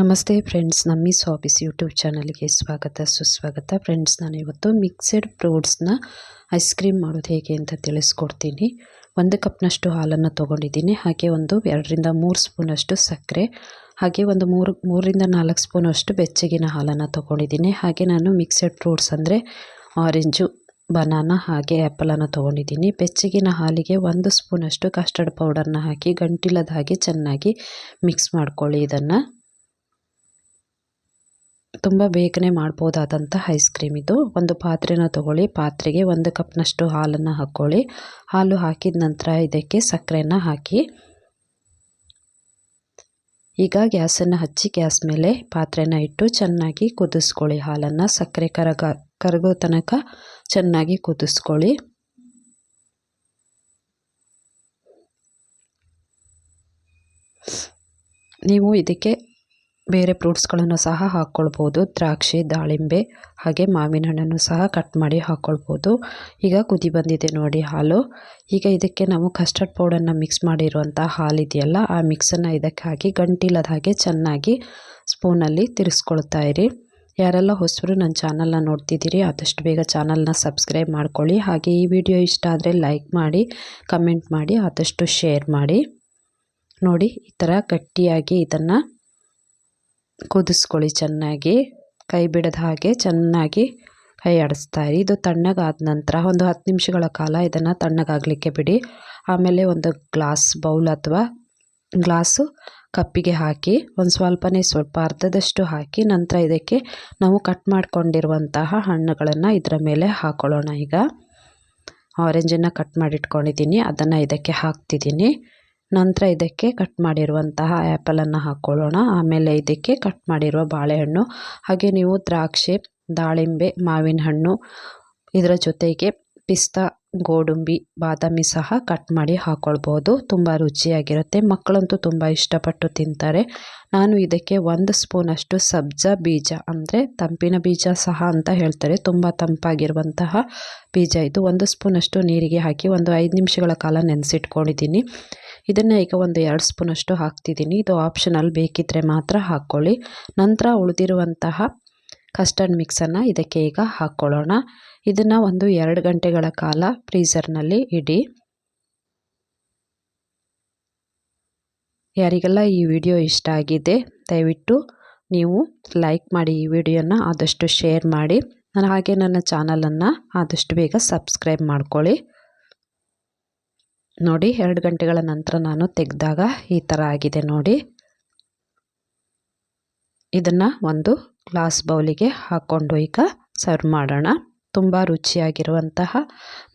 ನಮಸ್ತೆ friends ನಮ್ಮೀಸ್ hobbies YouTube ಚಾನಲ್ಗೆ ಸ್ವಾಗತ, ಸುಸ್ವಾಗತ. ಫ್ರೆಂಡ್ಸ್, ನಾನು ಇವತ್ತು ಮಿಕ್ಸೆಡ್ ಫ್ರೂಟ್ಸ್ನ ಐಸ್ ಕ್ರೀಮ್ ಮಾಡೋದು ಹೇಗೆ ಅಂತ ತಿಳಿಸ್ಕೊಡ್ತೀನಿ. ಒಂದು ಕಪ್ನಷ್ಟು ಹಾಲನ್ನು ತೊಗೊಂಡಿದ್ದೀನಿ. ಹಾಗೆ ಒಂದು ಎರಡರಿಂದ ಮೂರು ಸ್ಪೂನಷ್ಟು ಸಕ್ಕರೆ. ಹಾಗೆ ಒಂದು ಮೂರು, ಮೂರರಿಂದ ನಾಲ್ಕು ಸ್ಪೂನಷ್ಟು ಬೆಚ್ಚಗಿನ ಹಾಲನ್ನು ತೊಗೊಂಡಿದ್ದೀನಿ. ಹಾಗೆ ನಾನು ಮಿಕ್ಸೆಡ್ ಫ್ರೂಟ್ಸ್ ಅಂದರೆ ಆರೆಂಜು, ಬನಾನಾ, ಹಾಗೆ ಆ್ಯಪಲನ್ನು ತೊಗೊಂಡಿದ್ದೀನಿ. ಬೆಚ್ಚಗಿನ ಹಾಲಿಗೆ ಒಂದು ಸ್ಪೂನಷ್ಟು ಕಸ್ಟರ್ಡ್ ಪೌಡರ್ನ ಹಾಕಿ ಗಂಟಿಲ್ಲದ ಹಾಗೆ ಚೆನ್ನಾಗಿ ಮಿಕ್ಸ್ ಮಾಡ್ಕೊಳ್ಳಿ ಇದನ್ನು. ತುಂಬ ಬೇಗನೆ ಮಾಡ್ಬೋದಾದಂಥ ಐಸ್ ಕ್ರೀಮ್ ಇದು. ಒಂದು ಪಾತ್ರೆನ ತೊಗೊಳ್ಳಿ, ಪಾತ್ರೆಗೆ ಒಂದು ಕಪ್ನಷ್ಟು ಹಾಲನ್ನು ಹಾಕ್ಕೊಳ್ಳಿ. ಹಾಲು ಹಾಕಿದ ನಂತರ ಇದಕ್ಕೆ ಸಕ್ಕರೆನ ಹಾಕಿ. ಈಗ ಗ್ಯಾಸನ್ನು ಹಚ್ಚಿ ಗ್ಯಾಸ್ ಮೇಲೆ ಪಾತ್ರೆನ ಇಟ್ಟು ಚೆನ್ನಾಗಿ ಕುದಿಸ್ಕೊಳ್ಳಿ ಹಾಲನ್ನು. ಸಕ್ಕರೆ ಕರಗ ಕರಗೋ ತನಕ ಚೆನ್ನಾಗಿ ಕುದಿಸ್ಕೊಳ್ಳಿ. ನೀವು ಇದಕ್ಕೆ ಬೇರೆ ಫ್ರೂಟ್ಸ್ಗಳನ್ನು ಸಹ ಹಾಕ್ಕೊಳ್ಬೋದು ದ್ರಾಕ್ಷಿ, ದಾಳಿಂಬೆ ಹಾಗೆ ಮಾವಿನ ಹಣ್ಣನ್ನು ಸಹ ಕಟ್ ಮಾಡಿ ಹಾಕ್ಕೊಳ್ಬೋದು ಈಗ ಕುದಿ ಬಂದಿದೆ ನೋಡಿ ಹಾಲು. ಈಗ ಇದಕ್ಕೆ ನಾವು ಕಸ್ಟರ್ಡ್ ಪೌಡರ್ನ ಮಿಕ್ಸ್ ಮಾಡಿರುವಂಥ ಹಾಲಿದೆಯಲ್ಲ ಆ ಮಿಕ್ಸನ್ನು ಇದಕ್ಕೆ ಹಾಕಿ ಗಂಟಿಲ್ಲದ ಹಾಗೆ ಚೆನ್ನಾಗಿ ಸ್ಪೂನಲ್ಲಿ ತಿರ್ಸ್ಕೊಳ್ತಾ ಇರಿ. ಯಾರೆಲ್ಲ ಹೊಸರು ನನ್ನ ಚಾನಲ್ನ ನೋಡ್ತಿದ್ದೀರಿ, ಆದಷ್ಟು ಬೇಗ ಚಾನಲ್ನ ಸಬ್ಸ್ಕ್ರೈಬ್ ಮಾಡ್ಕೊಳ್ಳಿ. ಹಾಗೆ ಈ ವಿಡಿಯೋ ಇಷ್ಟ ಆದರೆ ಲೈಕ್ ಮಾಡಿ ಕಮೆಂಟ್ ಮಾಡಿ, ಆದಷ್ಟು ಶೇರ್ ಮಾಡಿ. ನೋಡಿ, ಈ ಥರ ಗಟ್ಟಿಯಾಗಿ ಇದನ್ನು ಕುದಿಸ್ಕೊಳ್ಳಿ ಚೆನ್ನಾಗಿ, ಕೈ ಬಿಡದ ಹಾಗೆ ಚೆನ್ನಾಗಿ ಕೈ ಆಡಿಸ್ತಾ ಇರಿ. ಇದು ತಣ್ಣಗಾದ ನಂತರ ಒಂದು ಹತ್ತು ನಿಮಿಷಗಳ ಕಾಲ ಇದನ್ನು ತಣ್ಣಗಾಗಲಿಕ್ಕೆ ಬಿಡಿ. ಆಮೇಲೆ ಒಂದು ಗ್ಲಾಸ್ ಬೌಲ್ ಅಥವಾ ಗ್ಲಾಸು ಕಪ್ಪಿಗೆ ಹಾಕಿ, ಒಂದು ಸ್ವಲ್ಪನೇ ಸ್ವಲ್ಪ ಅರ್ಧದಷ್ಟು ಹಾಕಿ, ನಂತರ ಇದಕ್ಕೆ ನಾವು ಕಟ್ ಮಾಡಿಕೊಂಡಿರುವಂತಹ ಹಣ್ಣುಗಳನ್ನು ಇದರ ಮೇಲೆ ಹಾಕ್ಕೊಳ್ಳೋಣ ಈಗ ಆರೆಂಜನ್ನು ಕಟ್ ಮಾಡಿಟ್ಕೊಂಡಿದ್ದೀನಿ. ಅದನ್ನು ಇದಕ್ಕೆ ಹಾಕ್ತಿದ್ದೀನಿ. ನಂತರ ಇದಕ್ಕೆ ಕಟ್ ಮಾಡಿರುವಂತಹ ಆ್ಯಪಲನ್ನು ಹಾಕ್ಕೊಳ್ಳೋಣ ಆಮೇಲೆ ಇದಕ್ಕೆ ಕಟ್ ಮಾಡಿರುವ ಬಾಳೆಹಣ್ಣು, ಹಾಗೆ ನೀವು ದ್ರಾಕ್ಷಿ, ದಾಳಿಂಬೆ, ಮಾವಿನ ಹಣ್ಣು, ಇದರ ಜೊತೆಗೆ ಪಿಸ್ತಾ, ಗೋಡಂಬಿ, ಬಾದಾಮಿ ಸಹ ಕಟ್ ಮಾಡಿ ಹಾಕ್ಕೊಳ್ಬೋದು ತುಂಬ ರುಚಿಯಾಗಿರುತ್ತೆ. ಮಕ್ಕಳಂತೂ ತುಂಬ ಇಷ್ಟಪಟ್ಟು ತಿಂತಾರೆ. ನಾನು ಇದಕ್ಕೆ ಒಂದು ಸ್ಪೂನಷ್ಟು ಸಬ್ಜಾ ಬೀಜ, ಅಂದರೆ ತಂಪಿನ ಬೀಜ ಸಹ ಅಂತ ಹೇಳ್ತಾರೆ. ತುಂಬ ತಂಪಾಗಿರುವಂತಹ ಬೀಜ ಇದು. ಒಂದು ಸ್ಪೂನಷ್ಟು ನೀರಿಗೆ ಹಾಕಿ ಒಂದು ಐದು ನಿಮಿಷಗಳ ಕಾಲ ನೆನೆಸಿಟ್ಕೊಂಡಿದ್ದೀನಿ. ಇದನ್ನು ಈಗ ಒಂದು ಎರಡು ಸ್ಪೂನಷ್ಟು ಹಾಕ್ತಿದ್ದೀನಿ. ಇದು ಆಪ್ಷನಲ್ ಬೇಕಿದ್ದರೆ ಮಾತ್ರ ಹಾಕ್ಕೊಳ್ಳಿ. ನಂತರ ಉಳಿದಿರುವಂತಹ ಕಸ್ಟರ್ಡ್ ಮಿಕ್ಸನ್ನು ಇದಕ್ಕೆ ಈಗ ಹಾಕ್ಕೊಳ್ಳೋಣ. ಇದನ್ನು ಒಂದು ಎರಡು ಗಂಟೆಗಳ ಕಾಲ ಫ್ರೀಝರ್ನಲ್ಲಿ ಇಡಿ. ಯಾರಿಗೆಲ್ಲ ಈ ವಿಡಿಯೋ ಇಷ್ಟ ಆಗಿದೆ, ದಯವಿಟ್ಟು ನೀವು ಲೈಕ್ ಮಾಡಿ ಈ ವಿಡಿಯೋನ ಆದಷ್ಟು ಶೇರ್ ಮಾಡಿ. ನಾನು ಹಾಗೆ ನನ್ನ ಚಾನಲನ್ನು ಆದಷ್ಟು ಬೇಗ ಸಬ್ಸ್ಕ್ರೈಬ್ ಮಾಡ್ಕೊಳ್ಳಿ. ನೋಡಿ, ಎರಡು ಗಂಟೆಗಳ ನಂತರ ನಾನು ತೆಗೆದಾಗ ಈ ಥರ ಆಗಿದೆ ನೋಡಿ. ಇದನ್ನು ಒಂದು ಗ್ಲಾಸ್ ಬೌಲಿಗೆ ಹಾಕ್ಕೊಂಡು ಈಗ ಸರ್ವ್ ಮಾಡೋಣ. ತುಂಬ ರುಚಿಯಾಗಿರುವಂತಹ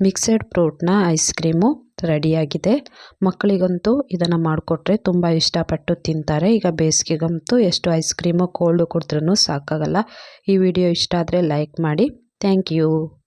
ಮಿಕ್ಸೆಡ್ ಫ್ರೂಟ್ನ ಐಸ್ ಕ್ರೀಮು ರೆಡಿಯಾಗಿದೆ. ಮಕ್ಕಳಿಗಂತೂ ಇದನ್ನು ಮಾಡಿಕೊಟ್ರೆ ತುಂಬ ಇಷ್ಟಪಟ್ಟು ತಿಂತಾರೆ. ಈಗ ಬೇಸಿಗೆಗಂತೂ ಎಷ್ಟು ಐಸ್ ಕ್ರೀಮು ಕೋಲ್ಡು ಕುಡಿದ್ರೂ ಸಾಕಾಗಲ್ಲ. ಈ ವಿಡಿಯೋ ಇಷ್ಟ ಆದರೆ ಲೈಕ್ ಮಾಡಿ. Thank you.